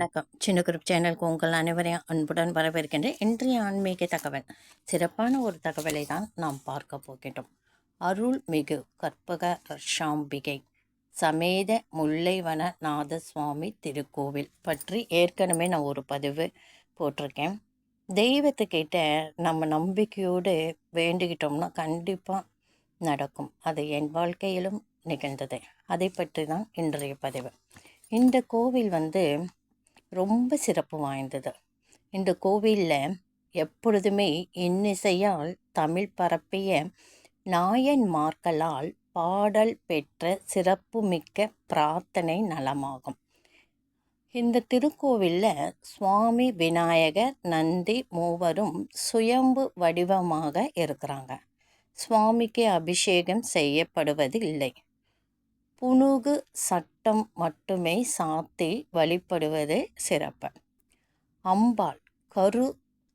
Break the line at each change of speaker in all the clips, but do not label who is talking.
வணக்கம். சின்ன குரூப் சேனலுக்கு உங்கள் அனைவரையும் அன்புடன் வரவேற்கின்ற இன்றைய ஆன்மீக தகவல். சிறப்பான ஒரு தகவலை தான் நாம் பார்க்க போகின்றோம். அருள் மிகு கற்பக ரஷாம்பிகை சமேத முல்லைவன நாத சுவாமி திருக்கோவில் பற்றி ஏற்கனவே நான் ஒரு பதிவு போட்டிருக்கேன். தெய்வத்துக்கிட்ட நம்ம நம்பிக்கையோடு வேண்டிக்கிட்டோம்னா கண்டிப்பாக நடக்கும். அது என் வாழ்க்கையிலும் நிகழ்ந்தது. அதை பற்றி தான் இன்றைய பதிவு. இந்த கோவில் வந்து ரொம்ப சிறப்பு வாய்ந்தது. இந்த கோவிலில் எப்பொழுதுமே இன்னிசையால் தமிழ் பரப்பிய நாயன்மார்களால் பாடல் பெற்ற சிறப்புமிக்க பிரார்த்தனை நலமாகும். இந்த திருக்கோவிலில் சுவாமி விநாயகர் நந்தி மூவரும் சுயம்பு வடிவமாக இருக்கிறாங்க. சுவாமிக்கு அபிஷேகம் செய்யப்படுவது இல்லை புனுகு சட்டம் மட்டுமே சாத்தி வழிபடுவது சிறப்பு. அம்பாள் கரு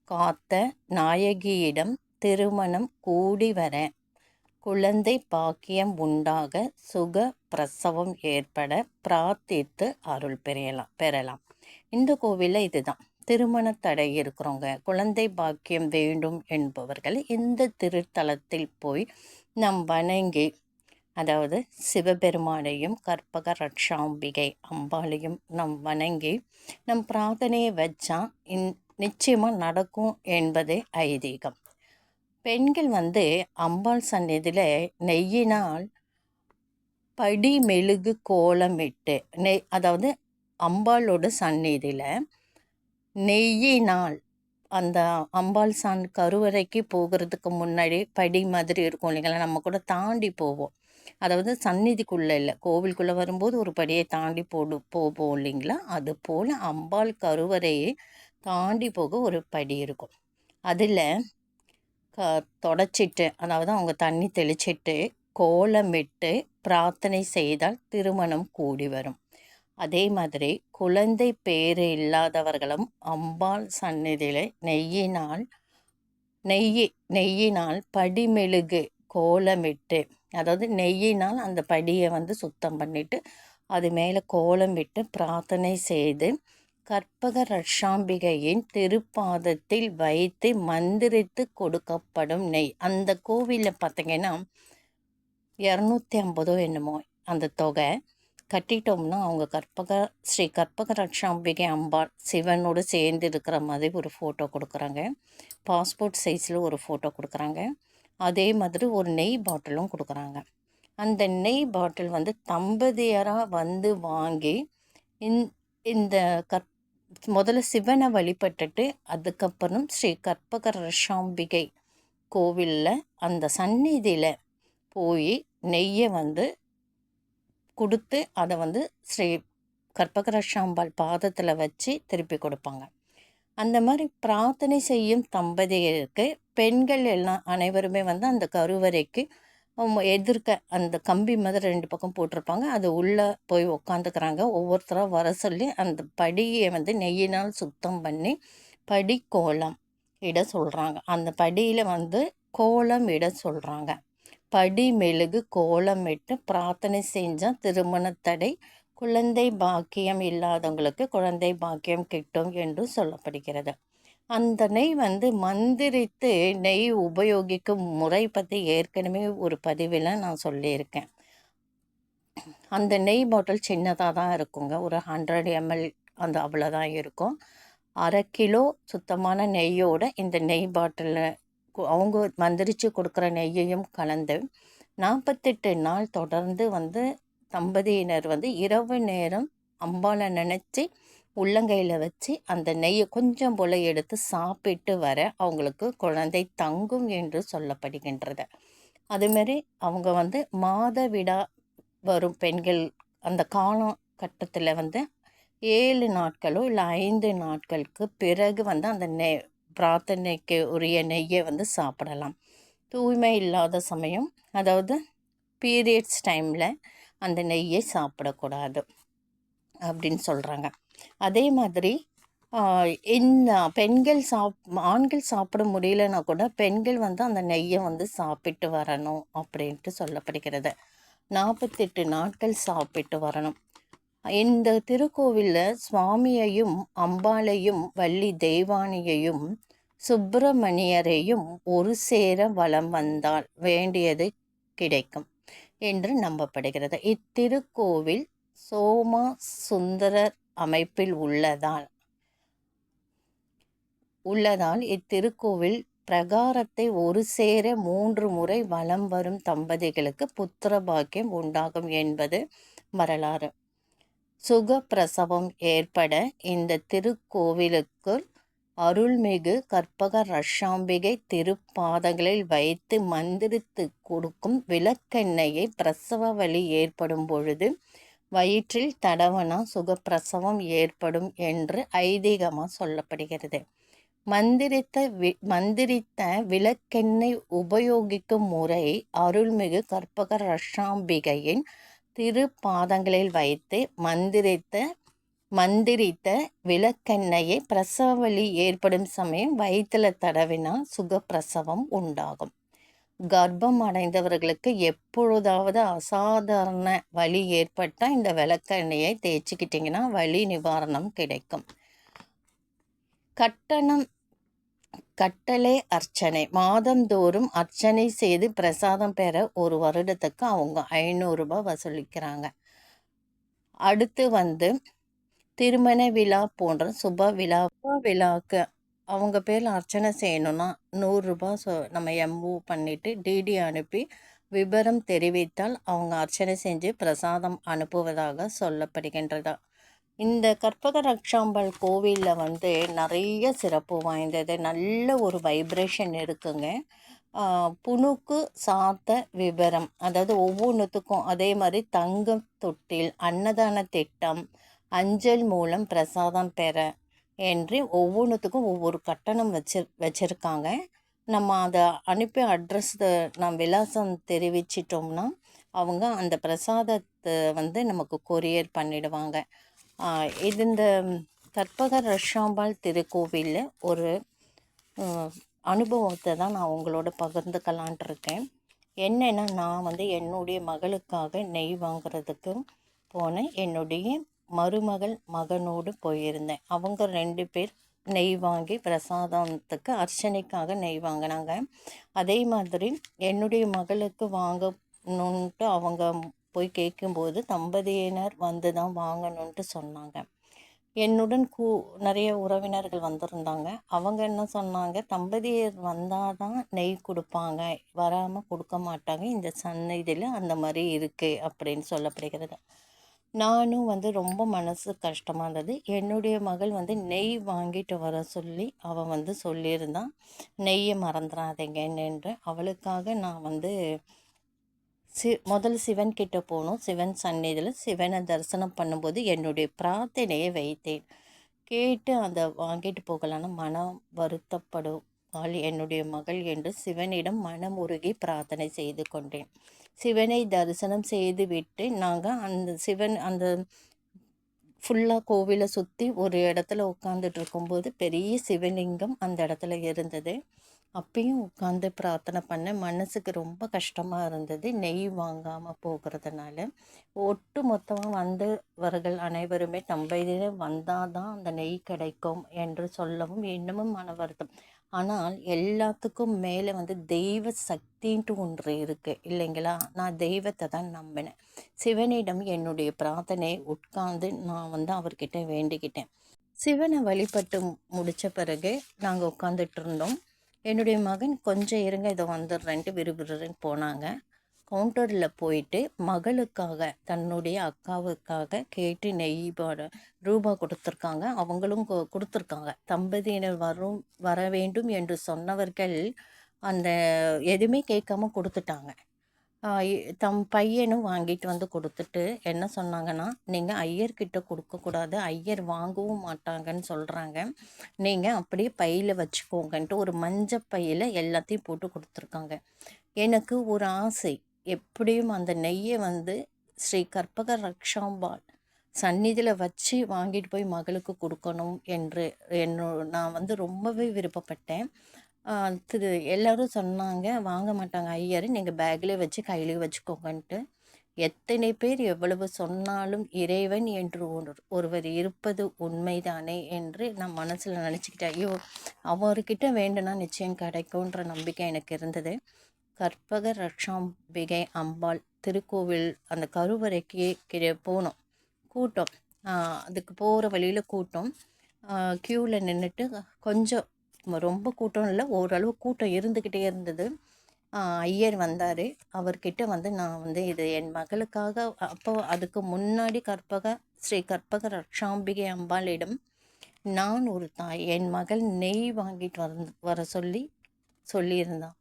காத்த நாயகியிடம் திருமணம் கூடி வர குழந்தை பாக்கியம் உண்டாக சுக பிரசவம் ஏற்பட பிரார்த்தித்து அருள் பெறலாம் பெறலாம். இந்த கோவிலில் இதுதான். திருமண தடை இருக்கிறவங்க குழந்தை பாக்கியம் வேண்டும் என்பவர்கள் இந்த திருத்தலத்தில் போய் நம் வணங்கி அதாவது சிவபெருமானையும் கற்பக ரட்சாம்பிகை அம்பாளையும் நம் வணங்கி நம் பிரார்த்தனையை வச்சா இன் நிச்சயமாக நடக்கும் என்பதே ஐதீகம். பெண்கள் வந்து அம்பாள் சந்நிதியில் நெய்யினால் படி மெழுகு கோலமிட்டு நெய் அதாவது அம்பாளோட சந்நிதியில் நெய்யினால் அந்த அம்பாள் சான் கருவறைக்கு போகிறதுக்கு முன்னாடி படி மாதிரி இருக்கும் இல்லைங்களா? நம்ம கூட தாண்டி போவோம். அதாவது சந்நிதிக்குள்ளே இல்லை. கோவிலுக்குள்ளே வரும்போது ஒரு படியை தாண்டி போடு போவோம் இல்லைங்களா? அது போல் அம்பாள் கருவறையை தாண்டி போக ஒரு படி இருக்கும். அதில் க தொடச்சிட்டு அதாவது அவங்க தண்ணி தெளிச்சிட்டு கோலமிட்டு பிரார்த்தனை செய்தால் திருமணம் கூடி வரும். அதே மாதிரி குழந்தை பேறு இல்லாதவர்களும் அம்பாள் சந்நிதியில் நெய்யினால் நெய்யி நெய்யினால் படிமெழுகு கோலமிட்டு அதாவது நெய்யினால் அந்த படியை வந்து சுத்தம் பண்ணிவிட்டு அது மேலே கோலம் விட்டு பிரார்த்தனை செய்து கற்பக ரஷாம்பிகையின் திருப்பாதத்தில் வைத்து மந்திரித்து கொடுக்கப்படும் நெய். அந்த கோவிலில் பார்த்தீங்கன்னா இரநூத்தி ஐம்பதோ என்னமோ அந்த தொகை கட்டிட்டோம்னா அவங்க கற்பக ஸ்ரீ கற்பக ரட்சாம்பிகை அம்பாள் சிவனோடு சேர்ந்து இருக்கிற மாதிரி ஒரு ஃபோட்டோ கொடுக்குறாங்க. பாஸ்போர்ட் சைஸில் ஒரு ஃபோட்டோ கொடுக்குறாங்க. அதே மாதிரி ஒரு நெய் பாட்டிலும் கொடுக்குறாங்க. அந்த நெய் பாட்டில் வந்து தம்பதியராக வந்து வாங்கி இந் இந்த கற் முதல்ல சிவனை வழிபட்டுட்டு அதுக்கப்புறம் ஸ்ரீ கற்பக ரஷாம்பிகை கோவிலில் அந்த சந்நிதியில் போய் நெய்யை வந்து கொடுத்து அதை வந்து ஸ்ரீ கற்பகரஷாம்பாள் பாதத்தில் வச்சு திருப்பி கொடுப்பாங்க. அந்த மாதிரி பிரார்த்தனை செய்யும் தம்பதியருக்கு பெண்கள் எல்லாம் அனைவருமே வந்து அந்த கருவறைக்கு எதிர்க்க அந்த கம்பி மாதிரி ரெண்டு பக்கம் போட்டிருப்பாங்க. அது உள்ளே போய் உக்காந்துக்கிறாங்க. ஒவ்வொருத்தராக வர சொல்லி அந்த படியை வந்து நெய்யினால் சுத்தம் பண்ணி படி கோலம் இட சொல்கிறாங்க அந்த படியில் வந்து கோலம் இட சொல்கிறாங்க படி மெழுகு கோலம் இட்டு பிரார்த்தனை செஞ்சால் திருமண தடை குழந்தை பாக்கியம் இல்லாதவங்களுக்கு குழந்தை பாக்கியம் கிட்டும் என்று சொல்லப்படுகிறது. அந்த நெய் வந்து மந்திரித்து நெய் உபயோகிக்கும் முறை பற்றி ஏற்கனவே ஒரு பதிவில் நான் சொல்லியிருக்கேன். அந்த நெய் பாட்டில் சின்னதாக தான் இருக்குங்க. ஒரு ஹண்ட்ரட் எம்எல் அந்த அவ்வளோதான் இருக்கும். அரை கிலோ சுத்தமான நெய்யோட இந்த நெய் பாட்டிலில் அவங்க மந்திரிச்சு கொடுக்குற நெய்யையும் கலந்து நாற்பத்தெட்டு நாள் தொடர்ந்து வந்து தம்பதியினர் வந்து இரவு நேரம் அம்பாவை நினச்சி உள்ளங்கையில் வச்சு அந்த நெய்யை கொஞ்சம் போல் எடுத்து சாப்பிட்டு வர அவங்களுக்கு குழந்தை தங்கும் என்று சொல்லப்படுகின்றது. அதுமாரி அவங்க வந்து மாத விடா வரும் பெண்கள் அந்த காலம் கட்டத்தில் வந்து ஏழு நாட்களோ இல்லை ஐந்து நாட்களுக்கு பிறகு வந்து அந்த நெய் பிரார்த்தனைக்கு உரிய நெய்யை வந்து சாப்பிடலாம். தூய்மை இல்லாத சமயம் அதாவது பீரியட்ஸ் டைமில் அந்த நெய்யை சாப்பிடக்கூடாது அப்படின்னு சொல்கிறாங்க அதே மாதிரி இந்த பெண்கள் சாப் ஆண்கள் சாப்பிட முடியலன்னா கூட பெண்கள் வந்து அந்த நெய்யை வந்து சாப்பிட்டு வரணும் அப்படின்ட்டு சொல்லப்படுகிறது. நாற்பத்தெட்டு நாட்கள் சாப்பிட்டு வரணும். இந்த திருக்கோவிலில் சுவாமியையும் அம்பாளையும் வள்ளி தெய்வானியையும் சுப்பிரமணியரையும் ஒரு சேர வலம் வந்தால் வேண்டியது கிடைக்கும். என்று நம்பப்படுகிறது. இத்திருக்கோவில் சோமா சுந்தரர் அமைப்பில் உள்ளதால் உள்ளதால் இத்திருக்கோவில் பிரகாரத்தை ஒரு சேர மூன்று முறை வலம் வரும் தம்பதிகளுக்கு புத்திர பாக்கியம் உண்டாகும் என்பது வரலாறு. சுக பிரசவம் ஏற்பட இந்த திருக்கோவிலுக்குள் அருள்மிகு கற்பக ரஷாம்பிகை திருப்பாதங்களில் வைத்து மந்திரித்து கொடுக்கும் விளக்கெண்ணெயை பிரசவ வலி ஏற்படும் பொழுது வயிற்றில் தடவனா சுகப்பிரசவம் ஏற்படும் என்று ஐதீகமாக சொல்லப்படுகிறது. மந்திரித்த வி மந்திரித்த விளக்கெண்ணெய் உபயோகிக்கும் முறை அருள்மிகு கற்பக ரஷாம்பிகையின் திருப்பாதங்களில் வைத்து மந்திரித்த மந்திரித்த விளக்கெண்ணெயை பிரசவ வலி ஏற்படும் சமயம் வயிற்றில் தடவினால் சுகப்பிரசவம் உண்டாகும். கர்ப்பம் அடைந்தவர்களுக்கு எப்பொழுதாவது அசாதாரண வலி ஏற்பட்டால் இந்த விளக்கெண்ணெயை தேய்ச்சிக்கிட்டிங்கன்னா வலி நிவாரணம் கிடைக்கும். கட்டணம் கட்டளை அர்ச்சனை. மாதந்தோறும் அர்ச்சனை செய்து பிரசாதம் பெற ஒரு வருடத்துக்கு அவங்க ஐநூறுரூபா வசூலிக்கிறாங்க. அடுத்து வந்து திருமண விழா போன்ற சுப விழா விழாவுக்கு அவங்க பேரில் அர்ச்சனை செய்யணும்னா நூறுரூபா சொ நம்ம எம்ஓ பண்ணிவிட்டு டிடி அனுப்பி விபரம் தெரிவித்தால் அவங்க அர்ச்சனை செஞ்சு பிரசாதம் அனுப்புவதாக சொல்லப்படுகின்றதா. இந்த கற்பக ரக்ஷாம்பல் கோவிலில் வந்து நிறைய சிறப்பு வாய்ந்தது. நல்ல ஒரு வைப்ரேஷன் இருக்குங்க. புணுக்கு சாத்த விபரம் அதாவது ஒவ்வொன்றுத்துக்கும் அதே மாதிரி தங்கம் தொட்டில் அன்னதான திட்டம் அஞ்சல் மூலம் பிரசாதம் பெற என்று ஒவ்வொன்றுத்துக்கும் ஒவ்வொரு கட்டணம் வச்சு வச்சுருக்காங்க. நம்ம அதை அனுப்பி அட்ரஸ் நான் விலாசம் தெரிவிச்சிட்டோம்னா அவங்க அந்த பிரசாதத்தை வந்து நமக்கு கொரியர் பண்ணிடுவாங்க. இது இந்த கற்பக ரஷாம்பாள் திருக்கோவிலில் ஒரு அனுபவத்தை தான் நான் உங்களோட பகிர்ந்துக்கலான்ட்டு இருக்கேன். என்னென்னா நான் வந்து என்னுடைய மகளுக்காக நெய் வாங்குறதுக்கு போனேன் என்னுடைய மருமகள் மகனோடு போயிருந்தேன். அவங்க ரெண்டு பேர் நெய் வாங்கி பிரசாதத்துக்கு அர்ச்சனைக்காக நெய் வாங்கினாங்க. அதே மாதிரி என்னுடைய மகளுக்கு வாங்கணுன்ட்டு அவங்க போய் கேட்கும்போது தம்பதியினர் வந்து தான் வாங்கணுன்ட்டு சொன்னாங்க. என்னுடன் கூ நிறைய உறவினர்கள் வந்திருந்தாங்க. அவங்க என்ன சொன்னாங்க? தம்பதியர் வந்தால் தான் நெய் கொடுப்பாங்க. வராமல் கொடுக்க மாட்டாங்க. இந்த சன்னதியில் அந்த மாதிரி இருக்குது அப்படின்னு சொல்லப்படுகிறது. நானும் வந்து ரொம்ப மனசு கஷ்டமாக இருந்தது. என்னுடைய மகள் வந்து நெய் வாங்கிட்டு வர சொல்லி அவள் வந்து சொல்லியிருந்தான் நெய்யை மறந்துடாதீங்கன்னு அவளுக்காக நான் வந்து சி முதல் சிவன் கிட்ட போகணும் சிவன் சந்நிதியில் சிவனை தரிசனம் பண்ணும்போது என்னுடைய பிரார்த்தனையை வைத்தேன். கேட்டு அதை வாங்கிட்டு போகலான்னு மனம் வருத்தப்படும் ஆள் என்னுடைய மகள் என்று சிவனிடம் மனம் உருகி பிரார்த்தனை செய்து கொண்டேன். சிவனை தரிசனம் செய்து விட்டு நாங்கள் அந்த சிவன் அந்த ஃபுல்லாக கோவிலை சுற்றி ஒரு இடத்துல உட்காந்துட்டு இருக்கும்போது பெரிய சிவலிங்கம் அந்த இடத்துல இருந்தது. அப்பயும் உட்காந்து பிரார்த்தனை பண்ணேன் மனசுக்கு ரொம்ப கஷ்டமாக இருந்தது நெய் வாங்காமல் போகிறதுனால. ஒட்டு மொத்தமாக வந்தவர்கள் அனைவருமே நம்ம இதில் வந்தால் தான் அந்த நெய் கிடைக்கும் என்று சொல்லவும் இன்னமும் மன வருத்தம். ஆனால் எல்லாத்துக்கும் மேலே வந்து தெய்வ சக்தின்ட்டு ஒன்று இருக்குது இல்லைங்களா? நான் தெய்வத்தை தான் நம்பினேன். சிவனிடம் என்னுடைய பிரார்த்தனை உட்கார்ந்து நான் வந்து அவர்கிட்ட வேண்டிக்கிட்டேன். சிவனை வழிபட்டு முடித்த பிறகு நாங்கள் உட்காந்துட்டு இருந்தோம். என்னுடைய மகன் கொஞ்சம் இருங்க இதை வந்துடுறேன்ட்டு விறுவிறுன்னு போனாங்க. கவுண்டரில் போயிட்டு மகளுக்காக தன்னுடைய அக்காவுக்காக கேட்டு நெய் ரூபா கொடுத்துருக்காங்க. அவங்களும் கொடுத்துருக்காங்க. தம்பதியினர் வரும் வர வேண்டும் என்று சொன்னவர்கள் அந்த எதுவுமே கேட்காம கொடுத்துட்டாங்க. தம் பையனும் வாங்கிட்டு வந்து கொடுத்துட்டு என்ன சொன்னாங்கன்னா நீங்கள் ஐயர்கிட்ட கொடுக்கக்கூடாது ஐயர் வாங்கவும் மாட்டாங்கன்னு சொல்கிறாங்க நீங்கள் அப்படியே பையில் வச்சுக்கோங்கன்ட்டு ஒரு மஞ்சள் பையில் எல்லாத்தையும் போட்டு கொடுத்துருக்காங்க. எனக்கு ஒரு ஆசை. எப்படியும் அந்த நெய்யை வந்து ஸ்ரீ கற்பக ரக்ஷாம்பாள் சந்நிதியில் வச்சு வாங்கிட்டு போய் மகளுக்கு கொடுக்கணும் என்று என்னோ நான் வந்து ரொம்பவே விருப்பப்பட்டேன். திரு எல்லோரும் சொன்னாங்க வாங்க மாட்டாங்க ஐயர் நீங்கள் பேக்கில் வச்சு கையிலே வச்சுக்கோங்கன்ட்டு. எத்தனை பேர் எவ்வளவு சொன்னாலும் இறைவன் என்று ஒரு ஒருவர் இருப்பது உண்மைதானே என்று நான் மனசில் நினச்சிக்கிட்டேன். ஐயோ அவர்கிட்ட வேண்டுனா நிச்சயம் கிடைக்கும்ன்ற நம்பிக்கை எனக்கு இருந்தது. கற்பக ரக்ஷாம்பிகை அம்பாள் திருக்கோவில் அந்த கருவறைக்கு கீழே போனோம் கூட்டம். அதுக்கு போகிற வழியில் கூட்டம். க்யூவில் நின்றுட்டு கொஞ்சம் ரொம்ப கூட்டம் இல்லை ஓரளவு கூட்டம் இருந்துக்கிட்டே இருந்தது. ஐயர் வந்தார். அவர்கிட்ட வந்து நான் வந்து இது என் மகளுக்காக அப்போ அதுக்கு முன்னாடி கற்பக ஸ்ரீ கற்பக ரக்ஷாம்பிகை அம்பாளிடம் நான் ஒரு தாய் என் மகள் நெய் வாங்கிட்டு வர வர சொல்லி சொல்லியிருந்தான்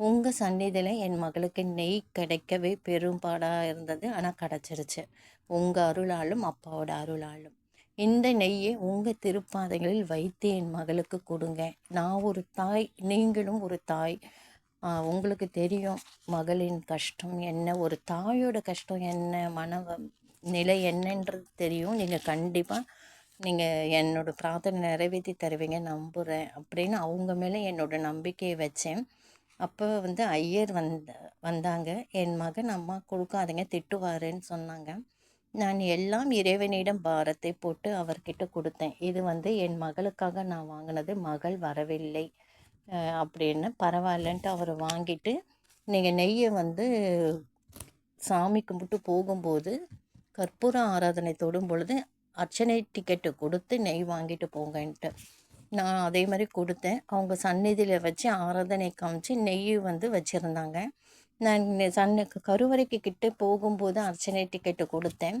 உங்கள் சந்நிதியில் என் மகளுக்கு நெய் கிடைக்கவே பெரும்பாடாக இருந்தது. ஆனால் கிடச்சிருச்சு. உங்கள் அருளாலும் அப்பாவோட அருளாலும். இந்த நெய்யை உங்கள் திருப்பாதைகளில் வைத்து என் மகளுக்கு கொடுங்க. நான் ஒரு தாய் நீங்களும் ஒரு தாய். உங்களுக்கு தெரியும் மகளின் கஷ்டம் என்ன? ஒரு தாயோட கஷ்டம் என்ன? மன நிலை என்னன்றது தெரியும். நீங்கள் கண்டிப்பாக நீங்கள் என்னோடய பிரார்த்தனை நிறைவேற்றி தருவீங்க. நம்புகிறேன் அப்படின்னு அவங்க மேலே என்னோடய நம்பிக்கையை வச்சேன். அப்போ வந்து ஐயர் வந்த வந்தாங்க. என் மகன் அம்மா கொடுக்காதீங்க திட்டுவாருன்னு சொன்னாங்க. நான் எல்லாம் இறைவனிடம் பாரத்தை போட்டு அவர்கிட்ட கொடுத்தேன். இது வந்து என் மகளுக்காக நான் வாங்கினது. மகள் வரவில்லை. அப்படின்னு பரவாயில்லன்ட்டு அவர் வாங்கிட்டு நீங்கள் நெய்யை வந்து சாமி கும்பிட்டு போகும்போது கற்பூர ஆராதனை தொடும் பொழுது அர்ச்சனை டிக்கெட்டு கொடுத்து நெய் வாங்கிட்டு போங்கன்ட்டு. நான் அதே மாதிரி கொடுத்தேன். அவங்க சந்நிதியில் வச்சு ஆராதனை காமிச்சு நெய் வந்து வச்சுருந்தாங்க. நான் சன்னுக்கு கருவறைக்கு கிட்டே போகும்போது அர்ச்சனை டிக்கெட்டு கொடுத்தேன்.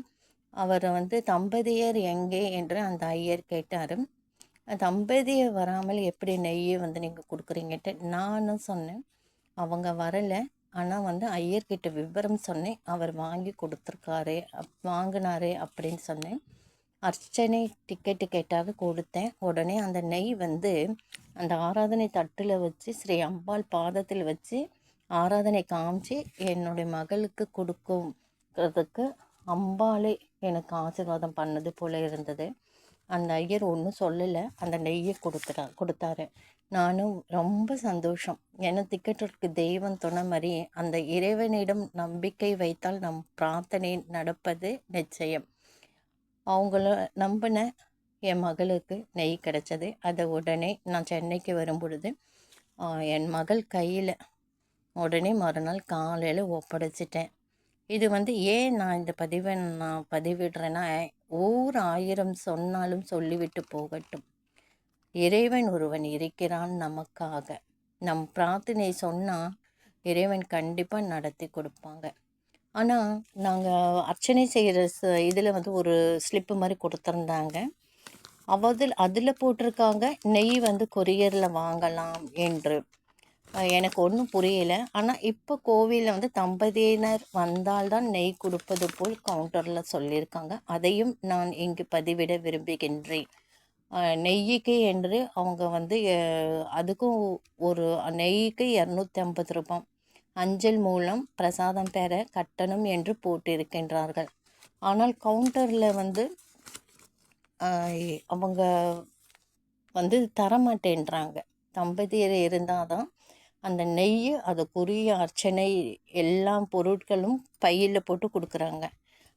அவர் வந்து தம்பதியர் எங்கே என்று அந்த ஐயர் கேட்டார். தம்பதியை வராமல் எப்படி நெய்யை வந்து நீங்கள் கொடுக்குறீங்கன்ட்டு நானும் சொன்னேன். அவங்க வரலை. ஆனால் வந்து ஐயர்கிட்ட விவரம் சொன்னேன். அவர் வாங்கி கொடுத்துருக்காரு அப் வாங்கினாரு அப்படின்னு சொன்னேன். அர்ச்சனை டிக்கெட்டு கேட்டாக கொடுத்தேன். உடனே அந்த நெய் வந்து அந்த ஆராதனை தட்டில் வச்சு ஸ்ரீ அம்பாள் பாதத்தில் வச்சு ஆராதனை காமிச்சு என்னுடைய மகளுக்கு கொடுக்கும்ன்றதுக்கு அம்பாலே எனக்கு ஆசீர்வாதம் பண்ணது போல் இருந்தது. அந்த ஐயர் ஒன்றும் சொல்லலை. அந்த நெய்யை கொடுத்துட்டா கொடுத்தாரு. நானும் ரொம்ப சந்தோஷம். ஏன்னா திக்கெட்டிற்கு தெய்வம் துணை மாதிரி அந்த இறைவனிடம் நம்பிக்கை வைத்தால் நம் பிரார்த்தனை நடப்பது நிச்சயம். அவங்கள நம்பின என் மகளுக்கு நெய் கிடச்சது. அதை உடனே நான் சென்னைக்கு வரும் பொழுது என் மகள் கையில் உடனே மறுநாள் காலையில் ஒப்படைச்சிட்டேன். இது வந்து ஏன் நான் இந்த பதிவை நான் பதிவிடுறேன்னா ஓர் ஆயிரம் சொன்னாலும் சொல்லிவிட்டு போகட்டும். இறைவன் ஒருவன் இருக்கிறான் நமக்காக. நம் பிரார்த்தனை சொன்னால் இறைவன் கண்டிப்பாக நடத்தி கொடுப்பாங்க. ஆனால் நாங்கள் அர்ச்சனை செய்கிற இதில் வந்து ஒரு ஸ்லிப்பு மாதிரி கொடுத்துருந்தாங்க. அவதில் அதில் போட்டிருக்காங்க நெய் வந்து கொரியரில் வாங்கலாம் என்று. எனக்கு ஒன்றும் புரியலை. ஆனால் இப்போ கோவிலில் வந்து தம்பதியினர் வந்தால்தான் நெய் கொடுப்பது போல் கவுண்டரில் சொல்லியிருக்காங்க. அதையும் நான் இங்கு பதிவிட விரும்புகின்றேன். நெய்யுக்கு என்று அவங்க வந்து அதுக்கும் ஒரு நெய்க்கு இரநூத்தி ஐம்பது ரூபாய். அஞ்சல் மூலம் பிரசாதம் பெற கட்டணம் என்று போட்டிருக்கின்றார்கள். ஆனால் கவுண்டரில் வந்து அவங்க வந்து தரமாட்டேன்றாங்க. தம்பதியர் இருந்தால் தான் அந்த நெய் அதுக்குரிய அர்ச்சனை எல்லா பொருட்களும் பையில் போட்டு கொடுக்குறாங்க.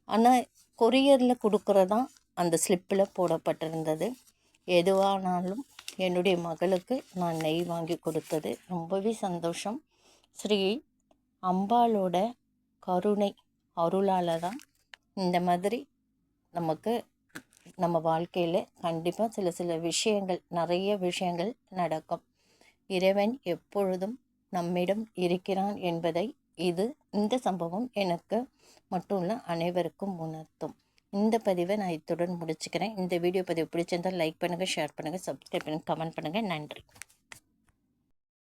ஆனால் கொரியரில் கொடுக்குறதான் அந்த ஸ்லிப்பில் போடப்பட்டிருந்தது. எதுவானாலும் என்னுடைய மகளுக்கு நான் நெய் வாங்கி கொடுத்தது ரொம்பவே சந்தோஷம். ஸ்ரீ அம்பாளோட கருணை அருளால் தான் இந்த மாதிரி நமக்கு நம்ம வாழ்க்கையில் கண்டிப்பாக சில சில விஷயங்கள் நிறைய விஷயங்கள் நடக்கும். இறைவன் எப்பொழுதும் நம்மிடம் இருக்கிறான் என்பதை இது இந்த சம்பவம் எனக்கு மட்டும் இல்லை அனைவருக்கும் உணர்த்தும். இந்த பதிவை நான் இத்துடன் முடிச்சுக்கிறேன். இந்த வீடியோ பதிவு பிடிச்சிருந்தால் லைக் பண்ணுங்கள் ஷேர் பண்ணுங்கள் சப்ஸ்கிரைப் பண்ணுங்கள் கமெண்ட் பண்ணுங்கள் நன்றி.